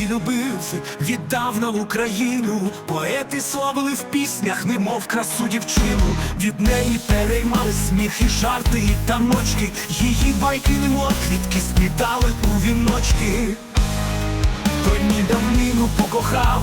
і любив, віддав на Україну. Поети славили в піснях, немов красу дівчину. Від неї переймали сміх і жарти, і таночки. Її байки, немов квітки сплітали у віночки. Той ні давнину покохав,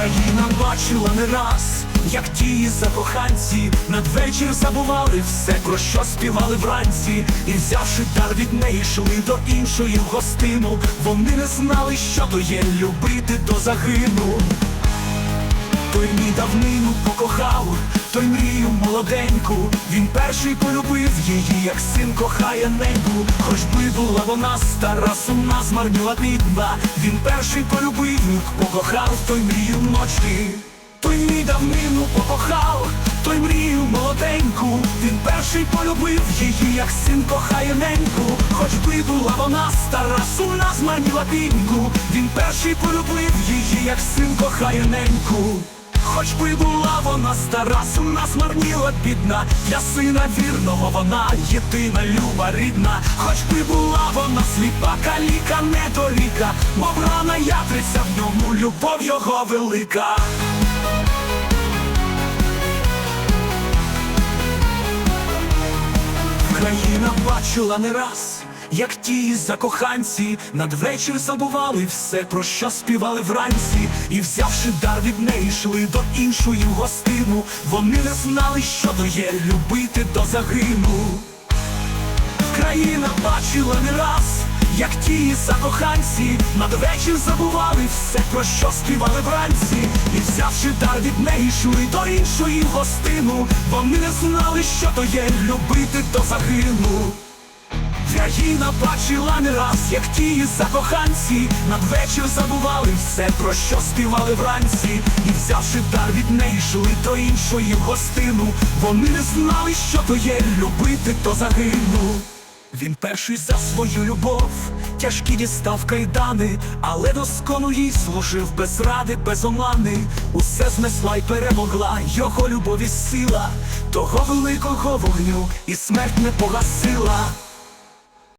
Країна бачила не раз, як ті закоханці надвечір забували все, про що співали вранці, і взявши дар від неї, йшли до іншої в гостину. Вони не знали, що то є любити до загину. Той мій давнину покохав, той мрію молоденьку. Він перший полюбив її, як син кохає неньку. Хоч би була вона стара, сумна, змарніла бідна. Він перший полюбив, покохав той мрію ночі. Той мій давнину покохав, той мрію молоденьку. Він перший полюбив її, як син кохає неньку. Хоч би була вона стара, сумна, змарніла біднку. Він перший полюбив її, як син кохає неньку. Хоч би була вона стара, сумна, змарніла бідна, для сина вірного вона єдина люба рідна, хоч би була вона сліпа, каліка недоріка, мов рана ятриця в ньому, любов його велика. Країна бачила не раз, як ті закоханці надвечір забували все, про що співали вранці, і взявши дар від неї, йшли до іншої гостину. Вони не знали, що то є любити до загину. Країна бачила не раз, як ті закоханці надвечір забували все, про що співали вранці, і взявши дар від неї, йшли до іншої гостину. Вони не знали, що то є любити до загину. Країна бачила не раз, як ті закоханці надвечір забували все, про що співали вранці, і взявши дар від неї, йшли до іншої в гостину. Вони не знали, що то є любити до загину. Він перший за свою любов, тяжкі дістав кайдани, але доскону їй служив без ради, без омани. Усе знесла й перемогла його любові сила, того великого вогню і смерть не погасила.